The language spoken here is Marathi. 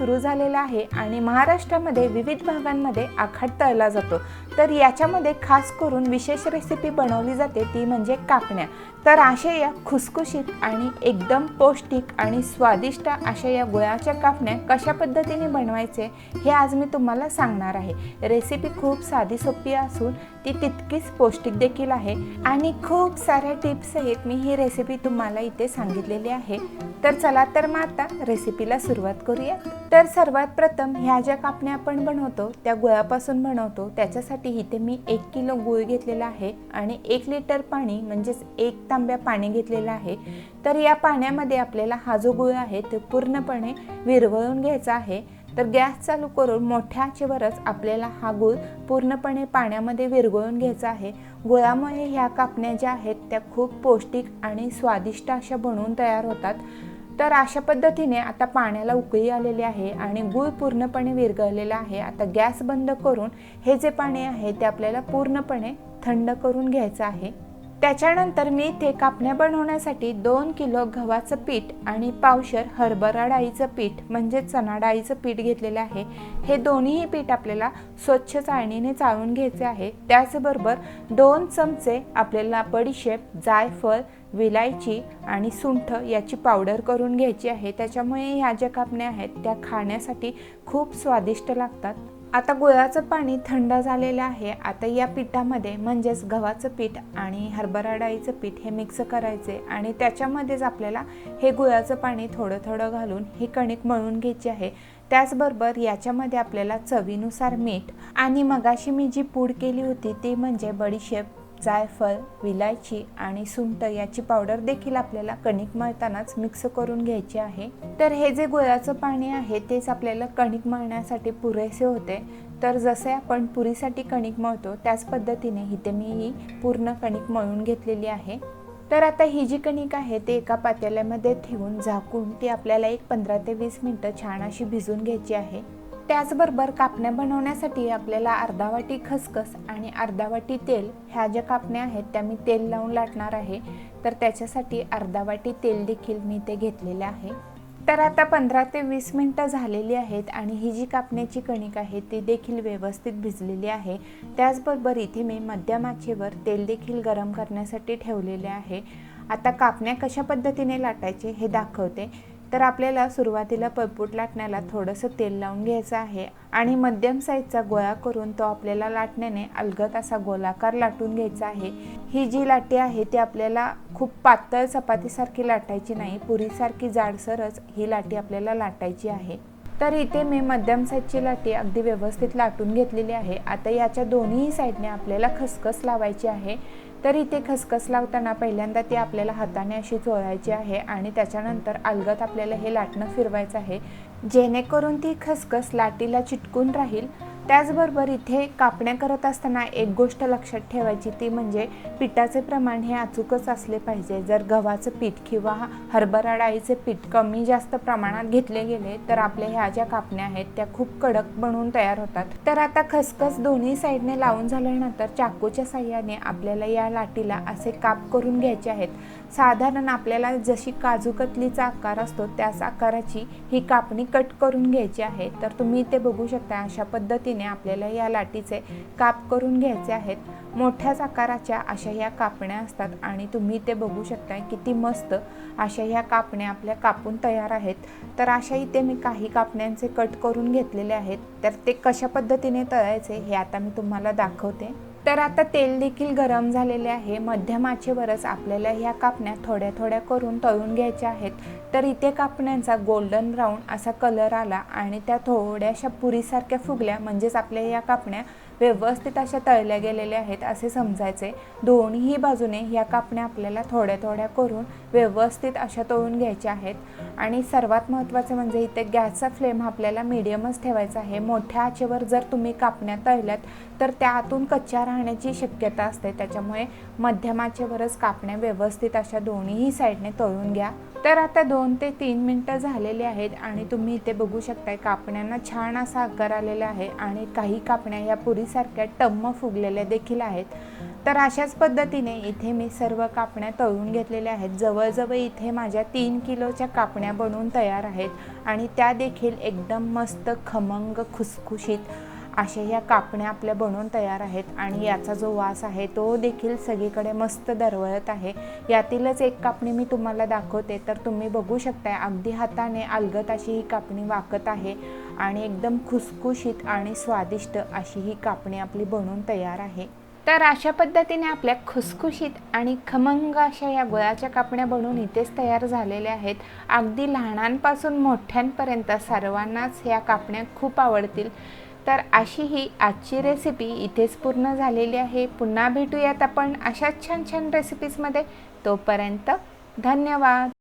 सुरू झालेला आहे आणि महाराष्ट्रामध्ये विविध भागांमध्ये आखाड तळला जातो. तर याच्यामध्ये खास करून विशेष रेसिपी बनवली जाते ती म्हणजे कापण्या तर अशा या खुसखुशीत आणि एकदम पौष्टिक आणि स्वादिष्ट अशा या गुळाच्या कापण्या कशा पद्धतीने बनवायचे हे आज मी तुम्हाला सांगणार आहे. रेसिपी खूप साधी सोपी असून ती तितकीच पौष्टिक देखील आहे. आणि खूप साऱ्या टिप्स आहेत मी ही रेसिपी तुम्हाला इथे सांगितलेली आहे. तर चला तर मग आता रेसिपीला सुरुवात करूया तर सर्वात प्रथम ह्या ज्या कापण्या आपण बनवतो त्या गुळापासून बनवतो त्याच्यासाठी इथे मी एक किलो गुळ घेतलेला आहे आणि एक लिटर पाणी म्हणजेच एक तांब्या पाणी घेतलेलं आहे. तर या पाण्यामध्ये आपल्याला हा जो गुळ आहे तो पूर्णपणे विरवळून घ्यायचा आहे. तर गॅस चालू करून मोठ्या आचेवरच आपल्याला हा गुळ पूर्णपणे पाण्यामध्ये विरघळून घ्यायचा आहे. गुळामुळे ह्या कापण्या ज्या आहेत त्या खूप पौष्टिक आणि स्वादिष्ट अशा बनवून तयार होतात. तर अशा पद्धतीने आता पाण्याला उकळी आलेली आहे आणि गूळ पूर्णपणे विरघळलेला आहे. आता गॅस बंद करून हे जे पाणी आहे ते आपल्याला पूर्णपणे थंड करून घ्यायचं आहे. त्याच्यानंतर मी ते कापण्या बनवण्यासाठी दोन किलो गव्हाचं पीठ आणि पावशर हरभरा डाळीचं पीठ म्हणजे चणा डाळीचं पीठ घेतलेलं आहे. हे दोन्हीही पीठ आपल्याला स्वच्छ चाळणीने चाळून घ्यायचे आहे. त्याचबरोबर दोन चमचे आपल्याला बडीशेप जायफळ विलायची आणि सुंठ याची पावडर करून घ्यायची आहे. त्याच्यामुळे ह्या ज्या कापण्या आहेत त्या खाण्यासाठी खूप स्वादिष्ट लागतात. आता गुळाचं पाणी थंड झालेलं आहे. आता या पिठामध्ये म्हणजेच गव्हाचं पीठ आणि हरभरा डाळीचं पीठ हे मिक्स करायचे आणि त्याच्यामध्येच आपल्याला हे गुळाचं पाणी थोडं थोडं घालून ही कणिक मळून घ्यायची आहे. त्याचबरोबर याच्यामध्ये आपल्याला चवीनुसार मीठ आणि मगाशी मी जी पूड केली होती ती म्हणजे बडीशेप जायफळ विलायची आणि सुंट याची पावडर देखील आपल्याला कणिक मळतानाच मिक्स करून घ्यायची आहे. तर हे जे गुळाचं पाणी आहे तेच आपल्याला कणिक मळण्यासाठी पुरेसे होते. तर जसे आपण पुरीसाठी कणिक मळतो त्याच पद्धतीने इथे मी ही पूर्ण कणिक मळून घेतलेली आहे. तर आता ही जी कणिक आहे ते एका पातेल्यामध्ये ठेवून झाकून ती आपल्याला एक पंधरा ते वीस मिनटं छान अशी भिजून घ्यायची आहे. त्याचबरोबर कापण्या बनवण्यासाठी आपल्याला अर्धा वाटी खसखस आणि अर्धा वाटी तेल ह्या ज्या कापण्या आहेत त्या मी तेल लावून लाटणार आहे. तर त्याच्यासाठी अर्धा वाटी तेल देखील मी ते घेतलेले आहे. तर आता पंधरा ते वीस मिनटं झालेली आहेत आणि ही जी कापण्याची कणिक आहे ती देखील व्यवस्थित भिजलेली आहे. त्याचबरोबर इथे मी मध्यम आचेवर तेल देखील गरम करण्यासाठी ठेवलेले आहे. आता कापण्या कशा पद्धतीने लाटायचे हे दाखवते. तर आपल्याला सुरुवातीला पळपूट लाटण्याला थोडंसं तेल लावून घ्यायचं आहे आणि मध्यम साईजचा गोळा करून तो आपल्याला लाटण्याने अलगत असा गोलाकार लाटून घ्यायचा आहे. ही जी लाटी आहे ती आपल्याला खूप पातळ चपातीसारखी लाटायची नाही पुरीसारखी जाडसरच ही लाटी आपल्याला लाटायची आहे. तर इथे मी मध्यम साईजची लाटी अगदी व्यवस्थित लाटून घेतलेली आहे. आता याच्या दोन्ही साईडने आपल्याला खसखस लावायची आहे. तर इथे खसखस लावताना पहिल्यांदा ती आपल्याला हाताने अशी चोळायची आहे आणि त्याच्यानंतर अलगत आपल्याला हे लाटणं फिरवायचं आहे. जेणेकरून ती खसखस लाटीला चिटकून राहील त्याचबरोबर इथे कापण्या करत असताना एक गोष्ट लक्षात ठेवायची ती म्हणजे पिठाचे प्रमाण हे अचूकच असले पाहिजे. जर गव्हाचं पीठ किंवा हरभरा डाळीचे पीठ कमी जास्त प्रमाणात घेतले गेले तर आपल्या ह्या ज्या कापण्या आहेत त्या खूप कडक बनवून तयार होतात. तर आता खसखस दोन्ही साईडने लावून झाल्यानंतर चाकूच्या साह्याने आपल्याला या लाटीला असे काप करून घ्यायचे आहेत. साधारण आपल्याला जशी काजूकतलीचा आकार असतो त्याच आकाराची ही कापणी कट करून घ्यायची आहे. तर तुम्ही ते बघू शकता अशा पद्धतीने आपल्याला या लाटीचे काप करून घ्यायचे आहेत. मोठ्याच आकाराच्या अशा ह्या कापण्या असतात आणि तुम्ही ते बघू शकता किती मस्त अशा ह्या कापण्या आपल्या कापून तयार आहेत. तर अशा इथे मी काही कापण्यांचे कट करून घेतलेले आहेत. तर ते कशा पद्धतीने तळायचे हे आता मी तुम्हाला दाखवते. तर आता तेल देखील गरम झालेले आहे. मध्यम आचेवरच आपल्याला ह्या कापण्या थोड्या थोड्या करून तळून घ्यायच्या आहेत. तर इथे कापण्यांचा गोल्डन ब्राऊन असा कलर आला आणि त्या थोड्याशा पुरीसारख्या फुगल्या म्हणजेच आपल्या या कापण्या व्यवस्थित अशा तळल्या गेलेल्या आहेत असे समजायचे. दोन्ही बाजूने ह्या कापण्या आपल्याला थोड्या थोड्या करून व्यवस्थित अशा तळून घ्यायच्या आहेत. आणि सर्वात महत्त्वाचं म्हणजे इथे गॅसचा फ्लेम आपल्याला मिडियमच ठेवायचा आहे. मोठ्या आचेवर जर तुम्ही कापण्या तळल्यात तर त्यातून कच्च्या राहण्याची शक्यता असते. त्याच्यामुळे मध्यम आचेवरच कापण्या व्यवस्थित अशा दोन्हीही साईडने तळून घ्या. तर आता दोन ते तीन मिनटं झालेली आहेत आणि तुम्ही इथे बघू शकताय कापण्यांना छान असा आकार आलेला आहे आणि काही कापण्या या पुरीसारख्या टम्म फुगलेल्या देखील आहेत. तर अशाच पद्धतीने इथे मी सर्व कापण्या तळून घेतलेल्या आहेत. जवळजवळ इथे माझ्या तीन किलोच्या कापण्या बनवून तयार आहेत आणि त्या देखील एकदम मस्त खमंग खुसखुशीत अशा ह्या कापण्या आपल्या बनवून तयार आहेत आणि याचा जो वास आहे तो देखील सगळीकडे मस्त दरवळत आहे. यातीलच एक कापणी मी तुम्हाला दाखवते. तर तुम्ही बघू शकताय अगदी हाताने अलगत अशी ही कापणी वाकत आहे आणि एकदम खुसखुशीत आणि स्वादिष्ट अशी ही कापणी आपली बनवून तयार आहे. तर अशा पद्धतीने आपल्या खुसखुशीत आणि खमंग अशा या गुळाच्या कापण्या बनवून इथेच तयार झालेल्या आहेत. अगदी लहानांपासून मोठ्यांपर्यंत सर्वांनाच ह्या कापण्या खूप आवडतील. तर अशी ही आजची रेसिपी इथेच पूर्ण झालेली आहे. पुन्हा भेटूयात आपण अशाच छान छान रेसिपीजमध्ये तोपर्यंत धन्यवाद.